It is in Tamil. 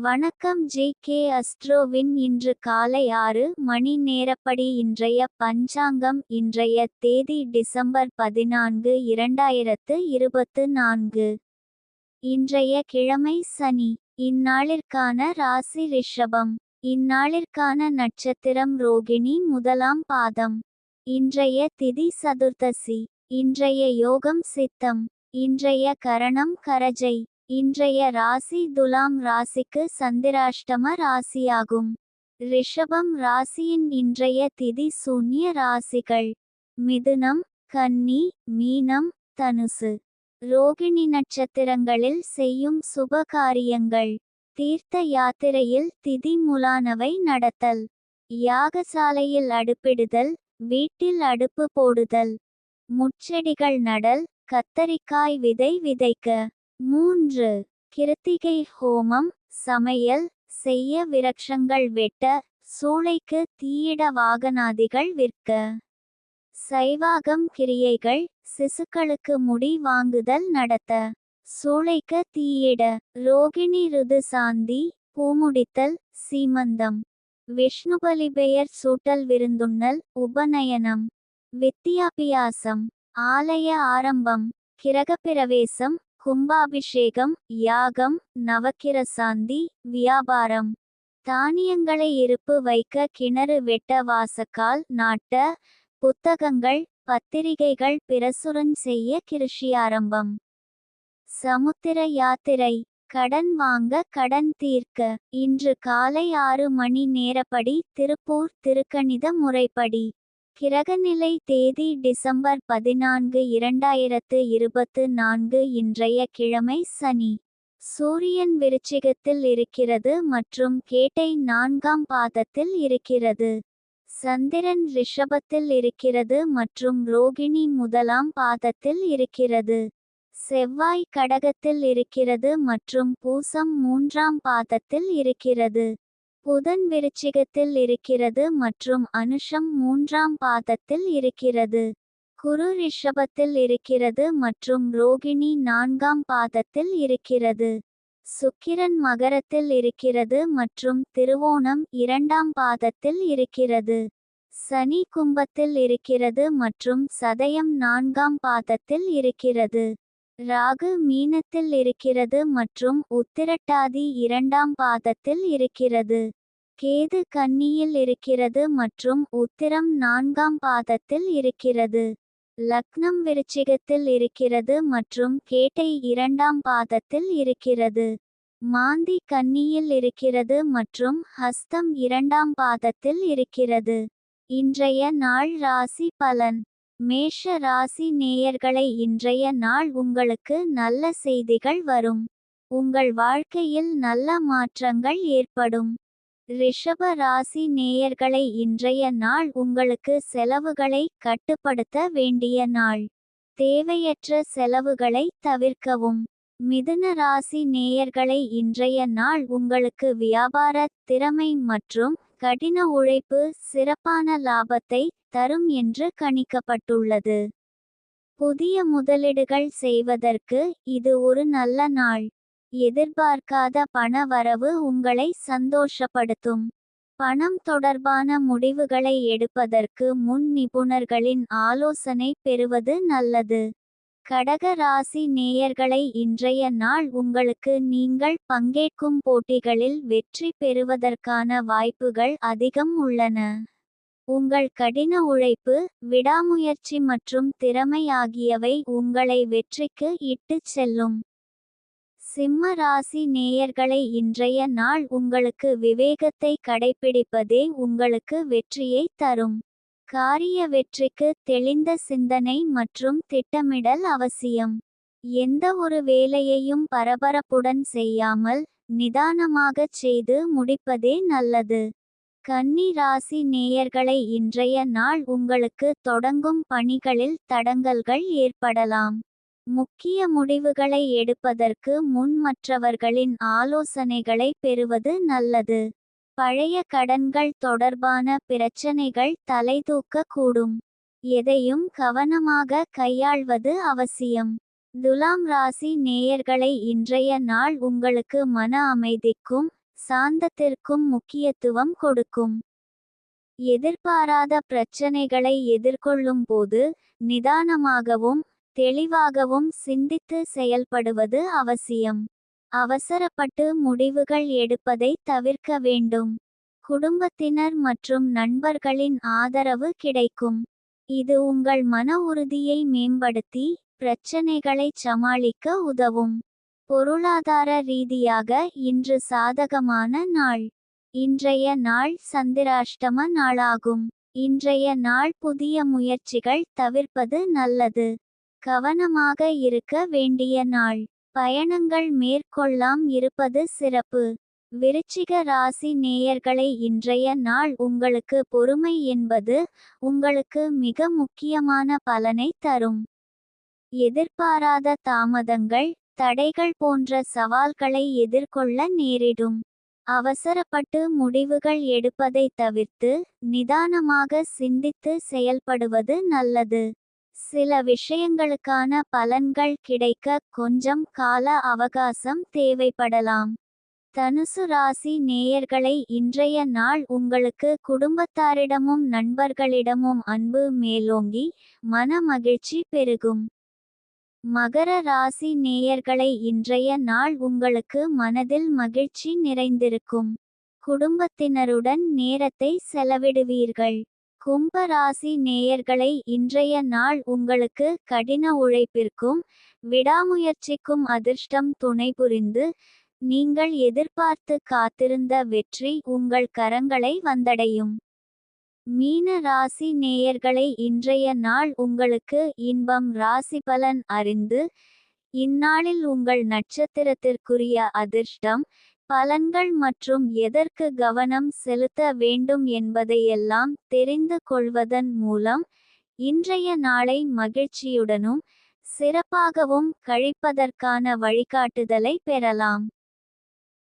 வணக்கம் ஜே கே அஸ்ட்ரோவின். இன்று காலை ஆறு மணி நேரப்படி இன்றைய பஞ்சாங்கம் இன்றைய தேதி டிசம்பர் பதினான்கு இரண்டாயிரத்து இருபத்து நான்கு. இன்றைய கிழமை சனி. இந்நாளிற்கான ராசி ரிஷபம். இந்நாளிற்கான நட்சத்திரம் ரோகிணி முதலாம் பாதம். இன்றைய திதி சதுர்த்தசி இன்றைய யோகம் சித்தம். இன்றைய கரணம் கரஜை. இன்றைய ராசி துலாம் ராசிக்கு சந்திராஷ்டம ராசியாகும். ரிஷபம் ராசியின் இன்றைய திதி சூன்ய ராசிகள். மிதுனம் கன்னி மீனம் தனுசு. ரோகிணி நட்சத்திரங்களில் செய்யும் சுப காரியங்கள் தீர்த்த யாத்திரையில் திதி முலானவை நடத்தல். யாகசாலையில் அடுப்பிடுதல் வீட்டில் அடுப்பு போடுதல். முட்செடிகள் நடல் கத்தரிக்காய் விதை விதைக்க. மூன்று. கிருத்திகை ஹோமம் சமையல் செய்ய விரக்ஷங்கள் வெட்ட சூளைக்கு தீயிட வாகனாதிகள் விற்க. சைவாகம் கிரியைகள் சிசுக்களுக்கு முடி வாங்குதல் நடத்த. சூளைக்க தீயிட ரோகிணி ருது சாந்தி பூமுடித்தல் சீமந்தம். விஷ்ணுபலி பெயர் சூட்டல் விருந்துண்ணல் உபநயனம். வித்தியாபியாசம் ஆலய ஆரம்பம் கிரகப்பிரவேசம் கும்பாபிஷேகம் யாகம் நவக்கிரசாந்தி வியாபாரம். தானியங்களை இருப்பு வைக்க கிணறு வெட்ட வாசக்கால் நாட்ட புத்தகங்கள் பத்திரிகைகள் பிரசுரம் செய்ய கிருஷி ஆரம்பம். சமுத்திர யாத்திரை கடன் வாங்க கடன் தீர்க்க. இன்று காலை ஆறு மணி நேரப்படி திருப்பூர் திருக்கணித முறைப்படி. கிரகநிலை தேதி டிசம்பர் பதினான்கு இரண்டாயிரத்து இருபத்து நான்கு இன்றைய கிழமை சனி. சூரியன் விருச்சிகத்தில் இருக்கிறது மற்றும் கேட்டை நான்காம் பாதத்தில் இருக்கிறது. சந்திரன் ரிஷபத்தில் இருக்கிறது மற்றும் ரோகிணி முதலாம் பாதத்தில் இருக்கிறது. செவ்வாய் கடகத்தில் இருக்கிறது மற்றும் பூசம் மூன்றாம் பாதத்தில் இருக்கிறது. புதன் விருச்சிகத்தில் இருக்கிறது மற்றும் அனுஷம் மூன்றாம் பாதத்தில் இருக்கிறது. குரு ரிஷபத்தில் இருக்கிறது மற்றும் ரோகிணி நான்காம் பாதத்தில் இருக்கிறது. சுக்கிரன் மகரத்தில் இருக்கிறது மற்றும் திருவோணம் இரண்டாம் பாதத்தில் இருக்கிறது. சனி கும்பத்தில் இருக்கிறது மற்றும் சதயம் நான்காம் பாதத்தில் இருக்கிறது. ராகு மீனத்தில் இருக்கிறது மற்றும் உத்திரட்டாதி இரண்டாம் பாதத்தில் இருக்கிறது. கேது கன்னியில் இருக்கிறது மற்றும் உத்திரம் நான்காம் பாதத்தில் இருக்கிறது. லக்னம் விருச்சிகத்தில் இருக்கிறது மற்றும் கேட்டை இரண்டாம் பாதத்தில் இருக்கிறது. மாந்தி கன்னியில் இருக்கிறது மற்றும் ஹஸ்தம் இரண்டாம் பாதத்தில் இருக்கிறது. இன்றைய நாள் ராசி பலன். மேஷ ராசி நேயர்களை இன்றைய நாள் உங்களுக்கு நல்ல செய்திகள் வரும். உங்கள் வாழ்க்கையில் நல்ல மாற்றங்கள் ஏற்படும். ரிஷப ராசி நேயர்களை இன்றைய நாள் உங்களுக்கு செலவுகளை கட்டுப்படுத்த வேண்டிய நாள். தேவையற்ற செலவுகளை தவிர்க்கவும். மிதுன ராசி நேயர்களை இன்றைய நாள் உங்களுக்கு வியாபார திறமை மற்றும் கடின உழைப்பு சிறப்பான லாபத்தை தரும் என்று கணிக்கப்பட்டுள்ளது. புதிய முதலீடுகள் செய்வதற்கு இது ஒரு நல்ல நாள். எதிர்பார்க்காத பண வரவு உங்களை சந்தோஷப்படுத்தும். பணம் தொடர்பான முடிவுகளை எடுப்பதற்கு முன் நிபுணர்களின் ஆலோசனை பெறுவது நல்லது. கடக ராசி நேயர்களை இன்றைய நாள் உங்களுக்கு நீங்கள் பங்கேற்கும் போட்டிகளில் வெற்றி பெறுவதற்கான வாய்ப்புகள் அதிகம் உள்ளன. உங்கள் கடின உழைப்பு விடாமுயற்சி மற்றும் திறமை ஆகியவை உங்களை வெற்றிக்கு இட்டுச் செல்லும். சிம்ம ராசி நேயர்களை இன்றைய நாள் உங்களுக்கு விவேகத்தை கடைபிடிப்பதே உங்களுக்கு வெற்றியை தரும். காரிய வெற்றிக்கு தெளிந்த சிந்தனை மற்றும் திட்டமிடல் அவசியம். எந்த ஒரு வேலையையும் பரபரப்புடன் செய்யாமல் நிதானமாகச் செய்து முடிப்பதே நல்லது. கன்னி ராசி நேயர்களை இன்றைய நாள் உங்களுக்கு தொடங்கும் பணிகளில் தடங்கல்கள் ஏற்படலாம். முக்கிய முடிவுகளை எடுப்பதற்கு முன் மற்றவர்களின் ஆலோசனைகளை பெறுவது நல்லது. பழைய கடன்கள் தொடர்பான பிரச்சனைகள் தலைதூக்க கூடும் எதையும் கவனமாக கையாள்வது அவசியம். துலாம் ராசி நேயர்களை இன்றைய நாள் உங்களுக்கு மன அமைதிக்கும் சாந்தத்திற்கும் முக்கியத்துவம் கொடுக்கும். எதிர்பாராத பிரச்சனைகளை எதிர்கொள்ளும் போது நிதானமாகவும் தெளிவாகவும் சிந்தித்து செயல்படுவது அவசியம். அவசரப்பட்டு முடிவுகள் எடுப்பதை தவிர்க்க வேண்டும். குடும்பத்தினர் மற்றும் நண்பர்களின் ஆதரவு கிடைக்கும். இது உங்கள் மன உறுதியை மேம்படுத்தி பிரச்சனைகளை சமாளிக்க உதவும். பொருளாதார ரீதியாக இன்று சாதகமான நாள். இன்றைய நாள் சந்திராஷ்டம நாளாகும். இன்றைய நாள் புதிய முயற்சிகள் தவிர்ப்பது நல்லது. கவனமாக இருக்க வேண்டிய நாள். பயணங்கள் மேற்கொள்ளாம் இருப்பது சிறப்பு. விருச்சிக ராசி நேயர்களை இன்றைய நாள் உங்களுக்கு பொறுமை என்பது உங்களுக்கு மிக முக்கியமான பலனை தரும். எதிர்பாராத தாமதங்கள் தடைகள் போன்ற சவால்களை எதிர்கொள்ள நேரிடும். அவசரப்பட்டு முடிவுகள் எடுப்பதை தவிர்த்து நிதானமாக சிந்தித்து செயல்படுவது நல்லது. சில விஷயங்களுக்கான பலன்கள் கிடைக்க கொஞ்சம் கால அவகாசம் தேவைப்படலாம். தனுசு ராசி நேயர்களை இன்றைய நாள் உங்களுக்கு குடும்பத்தாரிடமும் நண்பர்களிடமும் அன்பு மேலோங்கி மன மகிழ்ச்சி பெருகும். மகர ராசி நேயர்களை இன்றைய நாள் உங்களுக்கு மனதில் மகிழ்ச்சி நிறைந்திருக்கும். குடும்பத்தினருடன் நேரத்தை செலவிடுவீர்கள். கும்பராசி நேயர்களை இன்றைய நாள் உங்களுக்கு கடின உழைப்பிற்கும் விடாமுயற்சிக்கும் அதிர்ஷ்டம் துணை புரிந்து நீங்கள் எதிர்பார்த்து காத்திருந்த வெற்றி உங்கள் கரங்களை வந்தடையும். மீன ராசி நேயர்களை இன்றைய நாள் உங்களுக்கு இன்பம் ராசி பலன் அறிந்து இந்நாளில் உங்கள் நட்சத்திரத்திற்குரிய அதிர்ஷ்டம் பலன்கள் மற்றும் எதற்கு கவனம் செலுத்த வேண்டும் என்பதையெல்லாம் தெரிந்து கொள்வதன் மூலம் இன்றைய நாளை மகிழ்ச்சியுடனும் சிறப்பாகவும் கழிப்பதற்கான வழிகாட்டுதலை பெறலாம்.